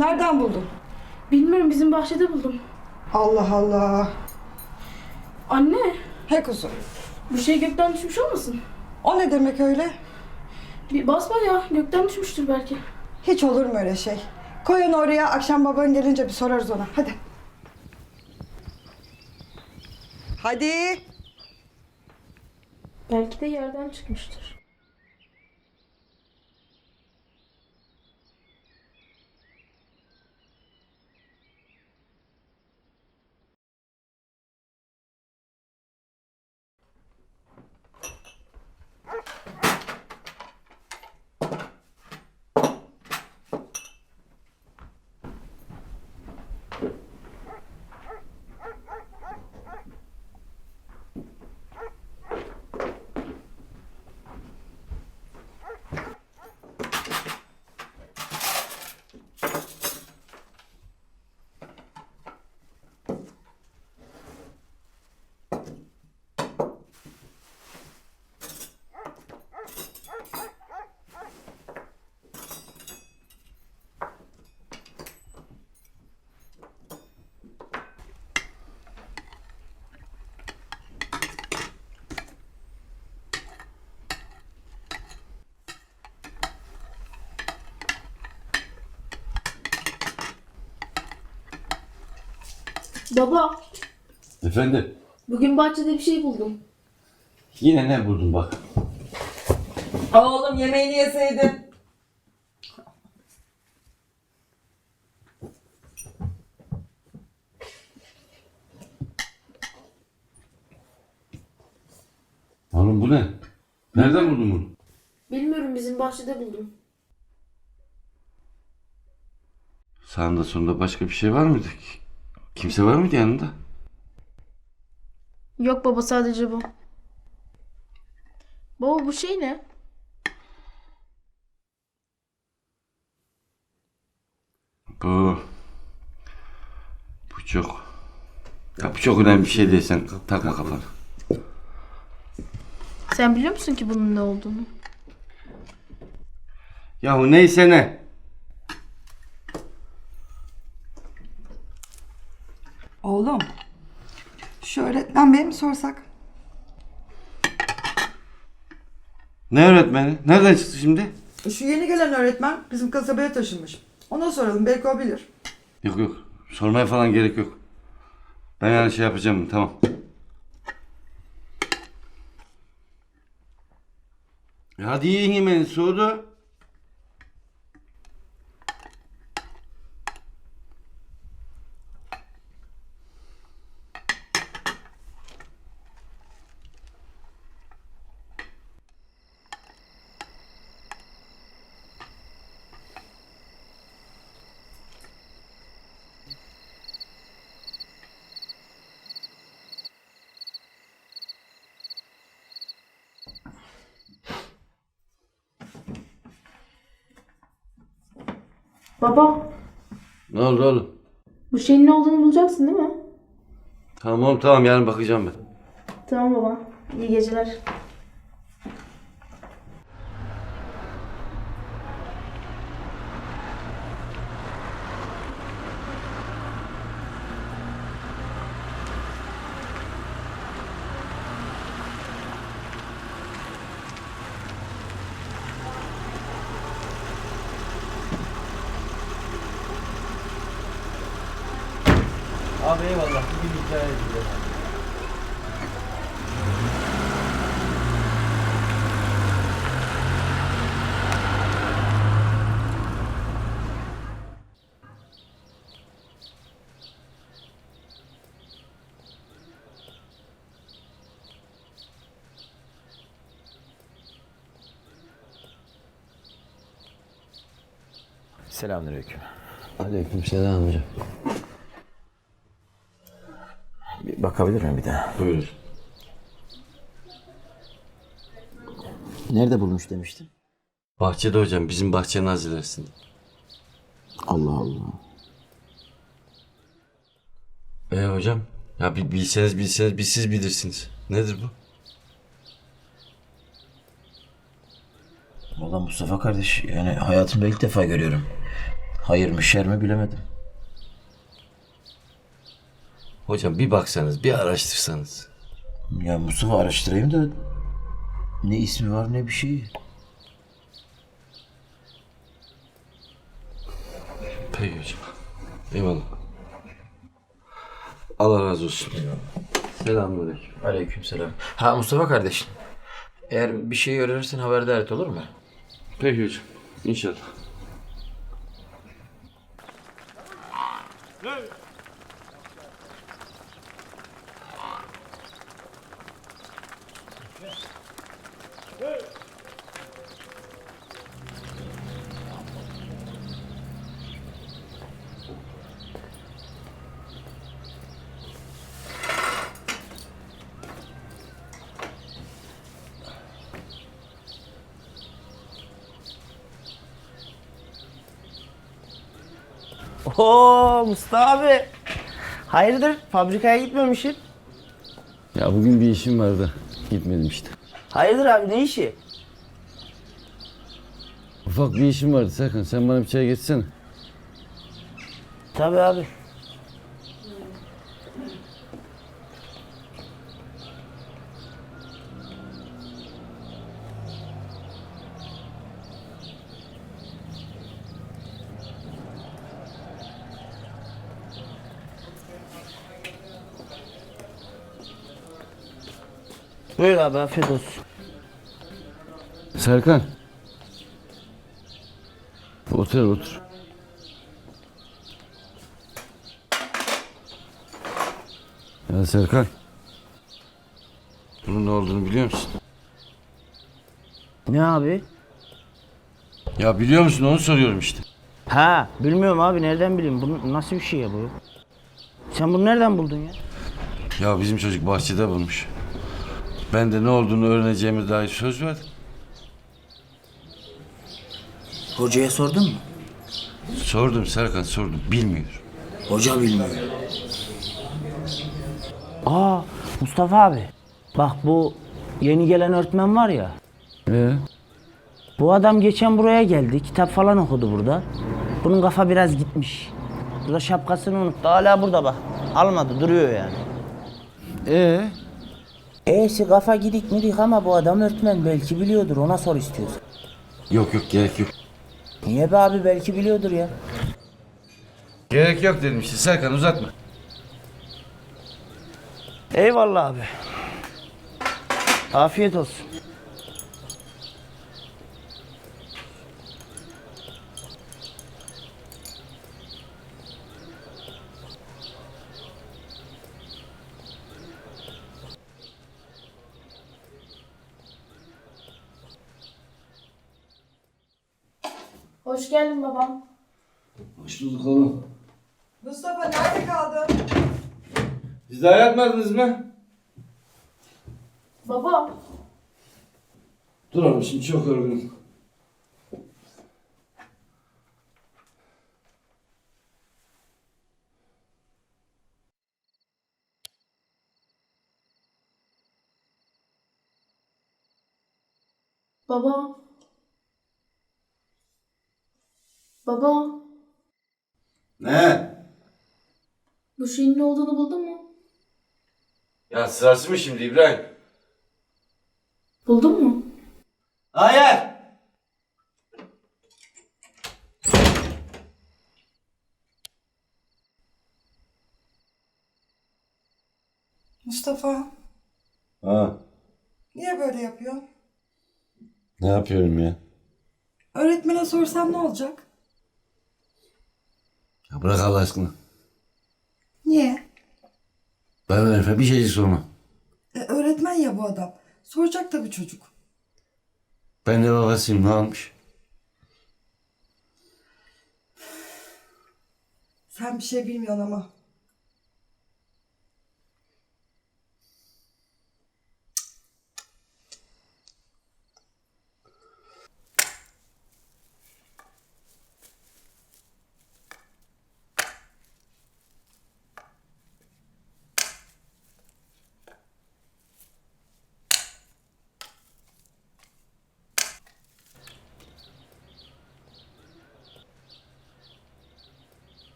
Nereden buldun? Bilmiyorum bizim bahçede buldum. Allah Allah. Anne. He kuzum. Bu şey gökten düşmüş olmasın? O ne demek öyle? Bir basma ya. Gökten düşmüştür belki. Hiç olur mu öyle şey? Koy onu oraya akşam baban gelince bir sorarız ona. Hadi. Hadi. Belki de yerden çıkmıştır. Baba. Efendim? Bugün bahçede bir şey buldum. Yine ne buldun bak. Oğlum yemeğini yeseydin. Oğlum bu ne? Nereden buldun bunu? Bilmiyorum bizim bahçede buldum. Sağında sonunda başka bir şey var mıydı? Kimse var mıydı yanında? Yok baba sadece bu. Baba bu şey ne? Bu... Bu çok... Ya bu çok önemli bir şey değil sen takma kafana. Sen biliyor musun ki bunun ne olduğunu? Yahu neyse ne? Oğlum. Şu öğretmen bey mi sorsak? Ne öğretmeni? Nereden çıktı şimdi? Şu yeni gelen öğretmen bizim kasabaya taşınmış. Ona soralım belki o bilir. Yok yok. Sormaya falan gerek yok. Ben yani şey yapacağım tamam. Ya Hadi yiyin yemeğini soğudu. Baba Ne oldu oğlum? bu şeyin ne olduğunu bulacaksın değil mi? Tamam tamam yarın bakacağım ben. Tamam baba. İyi geceler. Abi eyvallah. Bugün hikaye edeceğiz. Selamünaleyküm. Aleykümselam amca. Bir bakabilir miyim bir daha? Buyur. Nerede bulmuş demiştin? Bahçede hocam bizim bahçenin hazinesinde. Allah Allah. E hocam ya bir bilseniz bilseniz bir siz bilirsiniz. Nedir bu? Valla Mustafa kardeş yani hayatımda ilk defa görüyorum. Hayır mı şer mi bilemedim. Hocam bir baksanız, bir araştırsanız. Ya Mustafa araştırayım da ne ismi var ne bir şey. Peki hocam. Eyvallah. Allah razı olsun. Selamünaleyküm. Aleykümselam. Ha Mustafa kardeş. Eğer bir şey öğrenirsen haberdar et olur mu? Peki hocam. İnşallah. Oo Mustafa abi. Hayırdır fabrikaya gitmemişsin? Ya bugün bir işim vardı. Gitmedim işte. Hayırdır abi ne işi? Ufak bir işim vardı Serkan. Sen bana bir çay geçsene. Tabii abi. Buyur abi afiyet olsun. Serkan. Otur otur. Ya Serkan. Bunun ne olduğunu biliyor musun? Ne abi? Ya biliyor musun onu soruyorum işte. Ha bilmiyorum abi nereden bileyim bu nasıl bir şey ya bu? Sen bunu nereden buldun ya? Ya bizim çocuk bahçede bulmuş. Ben de ne olduğunu öğreneceğime dair söz verdim. Hocaya sordun mu? Sordum Serkan sordum. Bilmiyor. Hoca bilmiyor. Aa Mustafa abi. Bak bu yeni gelen öğretmen var ya. Ee, Bu adam geçen buraya geldi. Kitap falan okudu burada. Bunun kafa biraz gitmiş. Burada şapkasını unuttu. Hala burada bak. Almadı duruyor yani. ee, E'si kafa gidik midik ama bu adam öğretmen belki biliyordur ona sor istiyorsan. Yok yok gerek yok. Niye be abi belki biliyordur ya. Gerek yok dedim işte Serkan uzatma. Eyvallah abi. Afiyet olsun. Hoş geldin babam. Hoş bulduk oğlum. Mustafa nerede kaldın? Siz daha yatmadınız mı? Baba. Dur oğlum şimdi çok yorgunum. Baba. Baba. Ne? Bu şeyin ne olduğunu buldun mu? Ya sırası mı şimdi İbrahim? Buldun mu? Hayır. Mustafa Ha. niye böyle yapıyor? Ne yapıyorum ya? Öğretmene sorsam ne olacak? Ya bırak Allah aşkına. Niye? Ben Efe bir şey sorma. E, öğretmen ya bu adam. Soracak tabii çocuk. Ben de babasıyım ne olmuş? Sen bir şey bilmiyorsun ama.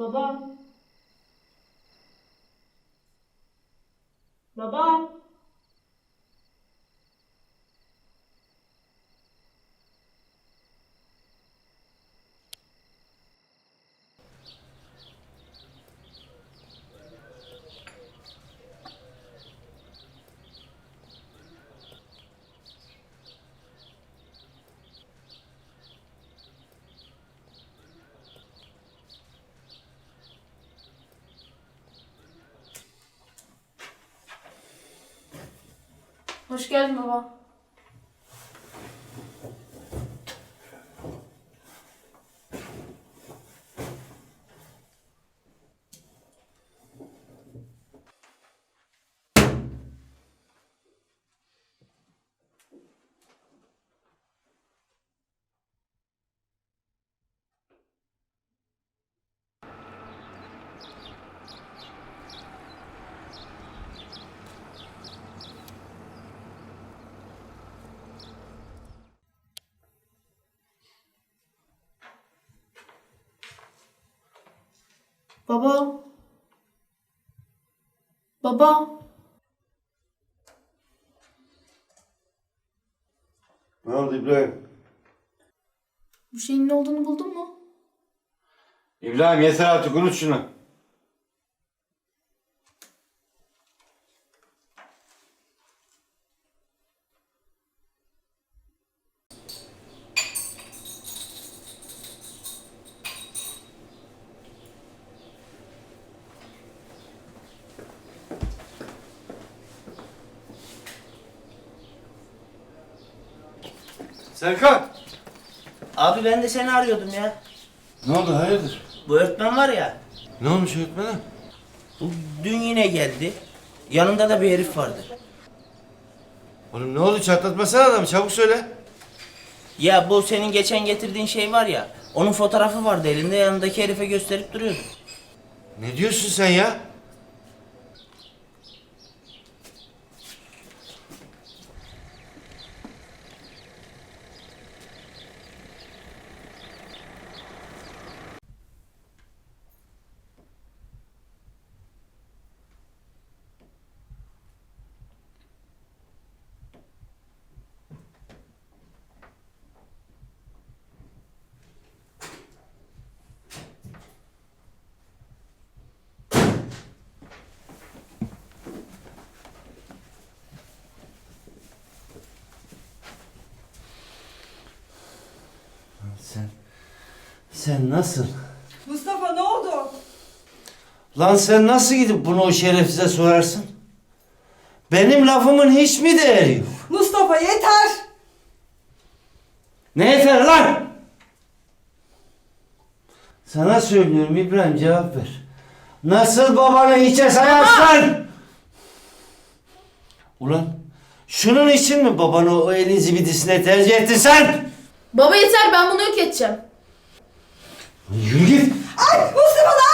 Baba. Hoş geldin baba. Baba. Baba. Ne oldu İbrahim? Bu şeyin ne olduğunu buldun mu? İbrahim yeter artık unut şunu. Serkan! Abi ben de seni arıyordum ya. Ne oldu hayırdır? Bu öğretmen var ya. Ne olmuş öğretmenim? bu Dün yine geldi. Yanında da bir herif vardı. Oğlum ne oldu çatlatmasana adamı çabuk söyle. Ya bu senin geçen getirdiğin şey var ya. Onun fotoğrafı vardı elinde yanındaki herife gösterip duruyordu. Ne diyorsun sen ya? Sen, sen nasıl? Mustafa ne oldu? Lan sen nasıl gidip bunu o şerefsize sorarsın? Benim lafımın hiç mi değeri yok? Mustafa yeter. Ne yeter lan? Sana söylüyorum İbrahim cevap ver. Nasıl babanı hiçe sayarsın? Ulan şunun için mi babanı o elin zibidisine tercih ettin sen? Baba yeter ben bunu yok edeceğim. Ay Mustafa ne?